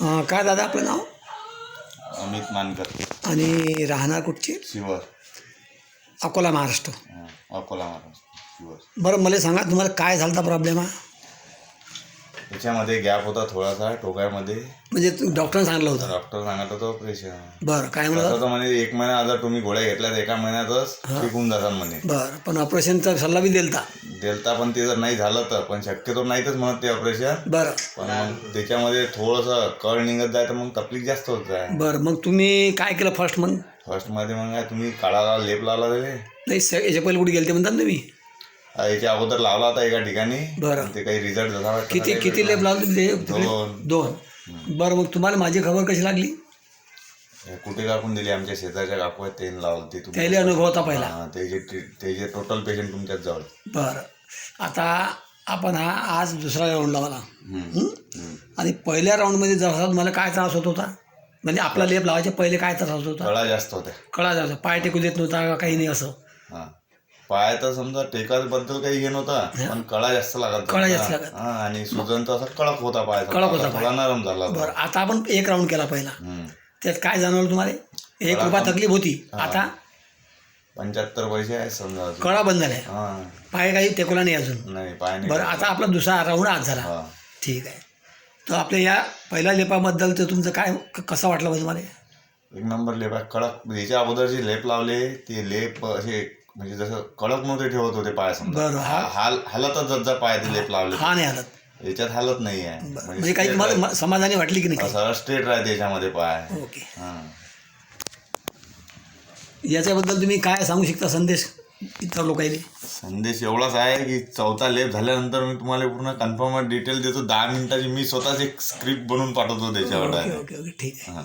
काय दादा आपलं नाव? अमित मानकर. आणि राहणार कुठचे? शिवर. अकोला महाराष्ट्र. अकोला महाराष्ट्र शिवर. बरं मला सांगा तुम्हाला काय झाला प्रॉब्लेम हा? त्याच्यामध्ये गॅप होता थोडासा टोकामध्ये. म्हणजे डॉक्टरने सांगितलं होतं? डॉक्टर सांगत होतं ऑपरेशन बरं काय म्हणत म्हणे एक महिना जर तुम्ही गोळ्या घेतल्या तर एका महिन्यातच होऊन जातात म्हणे. बरं पण ऑपरेशनचा सल्ला बी दिलता? देलता पण ते जर नाही झालं तर पण शक्यतो नाहीतच म्हणत ते ऑपरेशन बरं. पण त्याच्यामध्ये थोडंसं कळ निघत जाय तर मग तकलीफ जास्त होत जाय. बरं मग तुम्ही काय केलं फर्स्ट मग? फर्स्टमध्ये मग काय तुम्ही काळाला लेप लावला नाही याच्या पहिले कुठे गेलते म्हणतात ना मी हा, याच्या अगोदर लावला होता एका ठिकाणी. बरं. ते काही रिझल्ट झाला किती. किती लेप लावले? तिकडे? दोन. दोन. बरं मग तुम्हाला माझी खबर कशी लागली? कुठे कापून दिली? आमच्या शेजारच्या काकू आहेत त्यांनी लावलं ते त्याला अनुभव होता पहिला. त्याचे त्याचे टोटल पेशंट तुमच्याच जवळ. बरं. आता आपण हा आज दुसरा राऊंड लावला. आणि पहिल्या राऊंडमध्ये जसा तुम्हाला काय त्रास होत होता? म्हणजे आपला लेप लावायच्या पहिले काय त्रास होत होता? कळा जास्त होत्या. कळा जायचा पाय टेकू देत नव्हता काही नाही असं. पाय तर समजा टेकाबद्दल काही हे नव्हता पण कळा जास्त लागत कळा. जास्त लागत. हा आणि सुजन तर असा कडक होता पाय. कडक होता थोडा नरम झाला. बरं आता आपण एक राऊंड केला पहिला. त्यात काय जाणवलं तुम्हाला? एक रुपया तकलीफ होती. आता? पंच्याहत्तर पैसे आहे समजा. कळा बंद झाल्या. हा. पाय काही टेकवला नाही अजून. नाही पाय नाही बरं आता आपला दुसरा राऊंड आज झाला. ठीक आहे. तर आपल्या या पहिल्या लेपाबद्दल तर तुमचं काय कसं वाटलं तुम्हाला? एक नंबर लेप आहे. कडक याच्या अगोदर जे लेप लावले ते लेप असे म्हणजे जसं कडक नव्हते ठेवत होते पाय समजा. बरं हा. हाल हालतच जत जा पाय लेप लावले हा नाही हालत. याच्यात हालत नाही आहे. म्हणजे काही तुम्हाला म- समाधानी वाटली की नाही? असं स्ट्रेट राहते याच्यामध्ये पाय. ओके. हा. याच्याबद्दल तुम्ही काय सांगू शकता संदेश इतर लोकांनी? संदेश एवढाच आहे की चौथा लेप झाल्यानंतर मी तुम्हाला पूर्ण कन्फर्म डिटेल देतो. दहा मिनिटाची मी स्वतःच एक स्क्रिप्ट बनवून पाठवतो त्याच्यावर ओके ओके ओके. ठीक आहे.